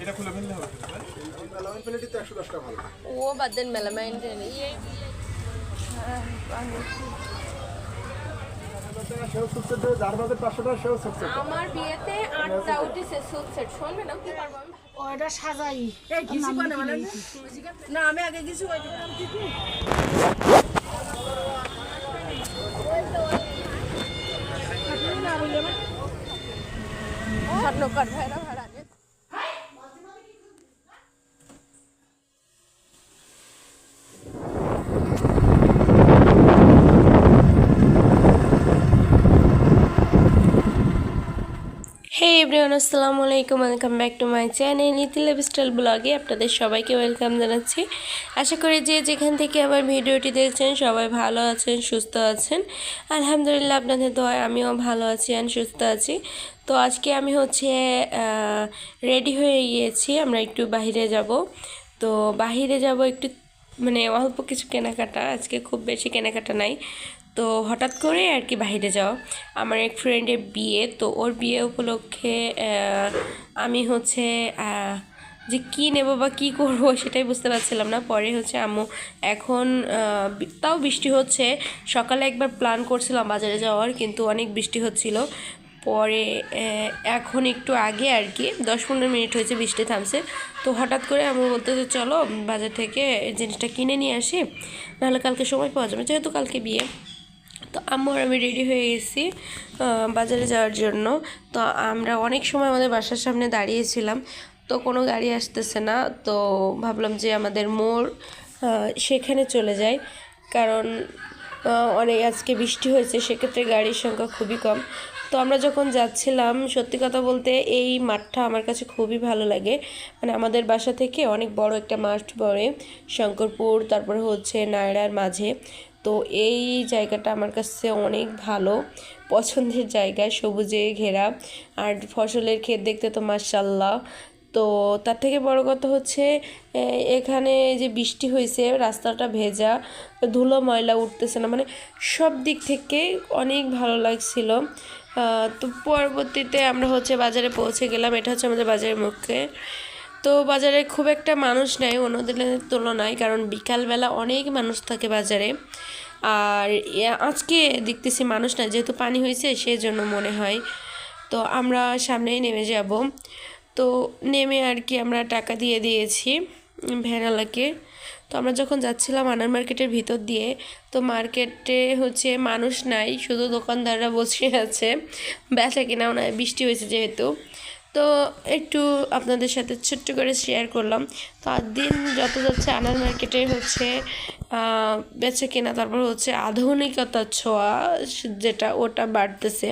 এটা খুলে ফেললে হবে মেলামাইন প্লেটই তো একশো দশ টাকা ভালো ও বাদ দেন মেলামাইন আমার বিয়েতে আটটা উঠেছে সুট সেট শুনবে না কি পারব? আমি ওটা সাজাই। এই কিছু করে মানে? না আমি আগে কিছু করে স্বর্ণকর ভাইরা ভাড়া নেন। হে এভরিওয়ান আসসালামু আলাইকুম welcome back to my channel Iti lifestyle ব্লগে আপনাদের সবাইকে ওয়েলকাম জানাচ্ছি। আশা করি যে যেখান থেকে আমার ভিডিওটি দেখছেন, সবাই ভালো আছেন, সুস্থ আছেন। আলহামদুলিল্লাহ, আপনাদের দোয়ায় আমিও ভালো আছি অ্যান্ড সুস্থ আছি। তো আজকে আমি হচ্ছে রেডি হয়ে গিয়েছি, আমরা একটু বাইরে যাব। তো বাইরে যাব একটু মানে অল্প কিছু কেনাকাটা, আজকে খুব বেশি কেনাকাটা নাই। তো হঠাৎ করে আর কি বাইরে যাওয়া। আমার এক ফ্রেন্ডের বিয়ে, তো ওর বিয়ে উপলক্ষে আমি হচ্ছে যে কী নেব বা কী করব সেটাই বুঝতে পারছিলাম না। পরে হচ্ছে আম্মু এখন তাও বৃষ্টি হচ্ছে। সকালে একবার প্ল্যান করছিলাম বাজারে যাওয়ার, কিন্তু অনেক বৃষ্টি হচ্ছিল। পরে এখন একটু আগে আর কি, দশ পনেরো মিনিট হয়েছে বৃষ্টি থামছে। তো হঠাৎ করে আমি বলতে যে, চলো বাজার থেকে জিনিসটা কিনে নিয়ে আসি, নাহলে কালকে সময় পাওয়া যাবে। যেহেতু কালকে বিয়ে। তো আম্মু আমি রেডি হয়ে গেছি বাজারে যাওয়ার জন্য। তো আমরা অনেক সময় আমাদের বাসার সামনে দাঁড়িয়েছিলাম, তো কোনো গাড়ি আসতেছে না। তো ভাবলাম যে আমাদের মোড় সেখানে চলে যাই। কারণ অনেক আজকে বৃষ্টি হয়েছে, সেক্ষেত্রে গাড়ির সংখ্যা খুবই কম। তো আমরা যখন যাচ্ছিলাম, সত্যি কথা বলতে এই মাঠটা আমার কাছে খুবই ভালো লাগে। মানে আমাদের বাসা থেকে অনেক বড় একটা মাঠ পড়ে, শঙ্করপুর, তারপরে হচ্ছে নায়রার মাঝে। তো এই জায়গাটা আমার কাছে অনেক ভালো। পছন্দের জায়গা সবুজে ঘেরা। আর ফসলের ক্ষেত দেখতে তো মার্শাল্লাহ তো তার থেকে বড় কথা হচ্ছে এখানে যে বৃষ্টি হয়েছে, রাস্তাটা ভেজা, ধুলো ময়লা উঠতেছে না। মানে সব দিক থেকে অনেক ভালো লাগছিল। তো পরবর্তীতে আমরা হচ্ছে বাজারে পৌঁছে গেলাম। এটা হচ্ছে আমাদের বাজারের মুখে। তো বাজারে খুব একটা মানুষ নেই অন্য দিনের তুলনায়, কারণ বিকালবেলা অনেক মানুষ থাকে বাজারে। আর আজকে দেখতেছি মানুষ না যেহেতু পানি হয়েছে সেই জন্য মনে হয়। তো আমরা সামনেই নেমে যাব। তো নেমে আর কি আমরা টাকা দিয়ে দিয়েছি ভ্যানালাকে তো আমরা যখন যাচ্ছিলাম আনার মার্কেটের ভিতর দিয়ে, তো মার্কেটে হচ্ছে মানুষ নাই, শুধু দোকানদাররা বসে আছে। বেচা কিনাও নাই, বৃষ্টি হয়েছে যেহেতু। তো একটু আপনাদের সাথে ছোট্ট করে শেয়ার করলাম। তো আর দিন যত যাচ্ছে আনার মার্কেটে হচ্ছে বেচে কেনা, তারপর হচ্ছে আধুনিকতার ছোঁয়া যেটা ওটা বাড়তেছে।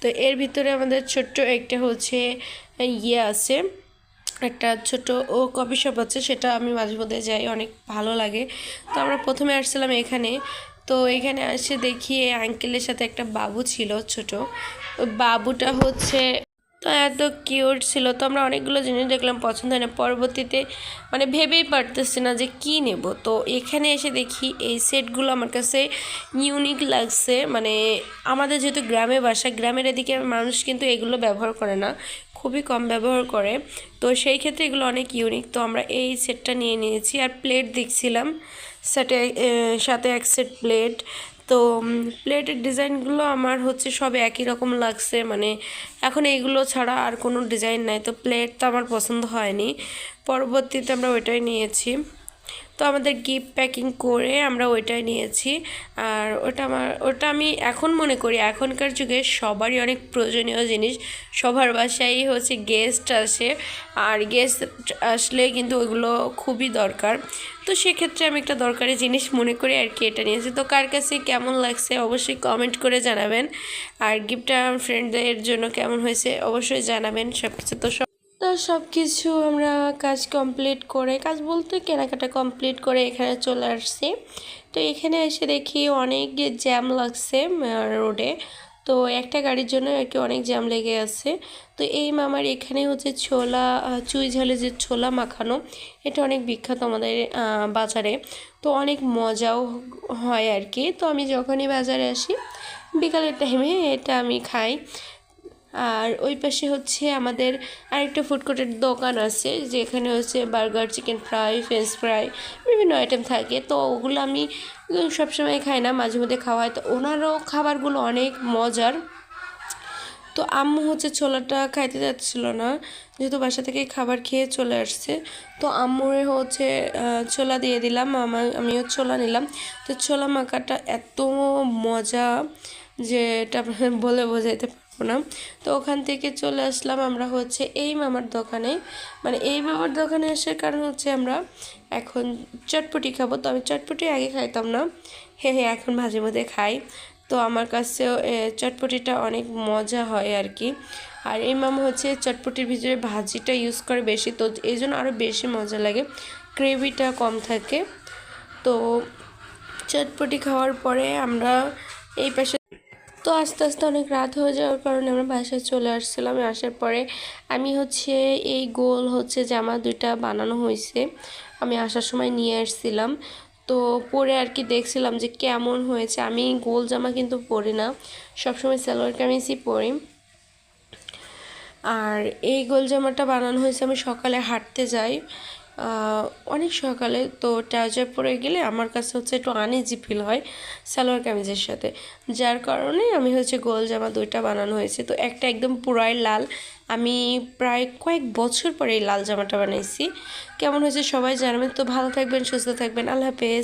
তো এর ভিতরে আমাদের ছোট্ট একটা হচ্ছে ইয়ে আছে, একটা ছোট ও কফি শপ আছে, সেটা আমি মাঝে মধ্যে যাই, অনেক ভালো লাগে। তো আমরা প্রথমে আসছিলাম এখানে। তো এখানে এসে দেখি আঙ্কেলের সাথে একটা বাবু ছিল ছোট। বাবুটা হচ্ছে তো এত কিউট ছিল। তো আমরা অনেকগুলো জিনিস দেখলাম পছন্দ হয় না। পরবর্তীতে মানে ভেবেই পারতেছি না যে কি নেব। তো এখানে এসে দেখি এই সেটগুলো আমার কাছে ইউনিক লাগছে। মানে আমাদের যেহেতু গ্রামে বাসা, গ্রামের এদিকে মানুষ কিন্তু এগুলো ব্যবহার করে না। খুবই কম ব্যবহার করে। তো সেই ক্ষেত্রে এগুলো অনেক ইউনিক তো আমরা এই সেটটা নিয়ে নিয়েছি। আর প্লেট দেখছিলাম। সেটে সাথে এক সেট প্লেট তো প্লেটের ডিজাইনগুলো আমার হচ্ছে সব একই রকম লাগছে। মানে এখন এইগুলো ছাড়া আর কোনো ডিজাইন নাই। তো প্লেট তো আমার পছন্দ হয়নি। পরবর্তীতে আমরা ওইটাই নিয়েছি। তো আমাদের গিফট প্যাকিং করে আমরা ওইটাই নিয়েছি। আর ওটা আমার, ওটা আমি এখন মনে করি, এখনকার যুগে সবারই অনেক প্রয়োজনীয় জিনিস। সবার বাসায় হচ্ছে গেস্ট আসে। আর গেস্ট আসলে কিন্তু ওইগুলো খুবই দরকার। তো সেক্ষেত্রে আমি একটা দরকারি জিনিস মনে করে আর কি এটা নিয়েছি তো কার কাছে কেমন লাগছে অবশ্যই কমেন্ট করে জানাবেন। আর গিফটটা আমার ফ্রেন্ডদের জন্য কেমন হয়েছে অবশ্যই জানাবেন। সব কিছু তো সব তো সব কিছু আমরা কাজ কমপ্লিট করে, কাজ বলতে কেনাকাটা কমপ্লিট করে এখানে চলে আসছি। তো এখানে এসে দেখি অনেক জ্যাম লাগছে রোডে তো একটা গাড়ির জন্য আর কি অনেক জ্যাম লেগে আছে। তো এই মামার এখানে হচ্ছে ছোলা চুই ঝালে যে ছোলা মাখানো, এটা অনেক বিখ্যাত আমাদের বাজারে। তো অনেক মজাও হয় আর কি। তো আমি যখনই বাজারে আসি, বিকালের টাইমে এটা আমি খাই। আর ওই পাশে হচ্ছে আমাদের আরেকটা ফুড কোর্টের দোকান আছে, যেখানে হচ্ছে burger chicken fry French fry বিভিন্ন আইটেম থাকে। তো ওগুলো আমি সবসময় খাই না, মাঝে মধ্যে খাওয়া হয়। তো ওনারও খাবারগুলো অনেক মজার। তো আম্মু হচ্ছে ছোলাটা খাইতে যাচ্ছিল না, যেহেতু বাসা থেকে খাবার খেয়ে চলে আসছে। তো আম্মুরে হচ্ছে ছোলা দিয়ে দিলাম আমার আমিও ছোলা নিলাম। তো ছোলা মাখাটা এত মজা যে এটা বলে বোঝাইতে না। তো ওখান থেকে চলে আসলাম আমরা হচ্ছে এই মামার দোকানে। মানে এই মামার দোকানে আসার কারণ হচ্ছে আমরা এখন চটপটি খাব। তো আমি চটপটি আগে খাইতাম না। হ্যাঁ হ্যাঁ এখন মাঝে মধ্যে খাই। তো আমার কাছেও চটপটিটা অনেক মজা হয় আর কি। আর এই মামা হচ্ছে চটপটির ভিতরে ভাজিটা ইউজ করে বেশি। তো এই জন্য আরও বেশি মজা লাগে। গ্রেভিটা কম থাকে। তো চটপটি খাওয়ার পরে আমরা এই পাশে তো আস্তে আস্তে অনেক রাত হয়ে যাওয়ার কারণে আমরা বাসায় চলে আসছিলাম। আসার পরে আমি হচ্ছে এই গোল হচ্ছে জামা দুইটা বানানো হয়েছে, আমি আসার সময় নিয়ে আসছিলাম। তো পরে আর কি দেখছিলাম যে কেমন হয়েছে। আমি গোল জামা কিন্তু পরি না, সবসময় সালোয়ার কামিজই পরি। আর এই গোল জামাটা বানানো হয়েছে, আমি সকালে হাঁটতে যাই। অনেক সকালে তো ট্রাউজার পরে গেলে আমার কাছে হচ্ছে একটু আনইজি ফিল হয় সালোয়ার কামিজের সাথে। যার কারণে আমি হচ্ছে গোল জামা দুইটা বানানো হয়েছে। তো একটা একদম পুরাই লাল। আমি প্রায় কয়েক বছর পরে এই লাল জামাটা বানাইছি। কেমন হয়েছে সবাই জানাবেন। তো ভালো থাকবেন, সুস্থ থাকবেন। আল্লাহ হাফেজ।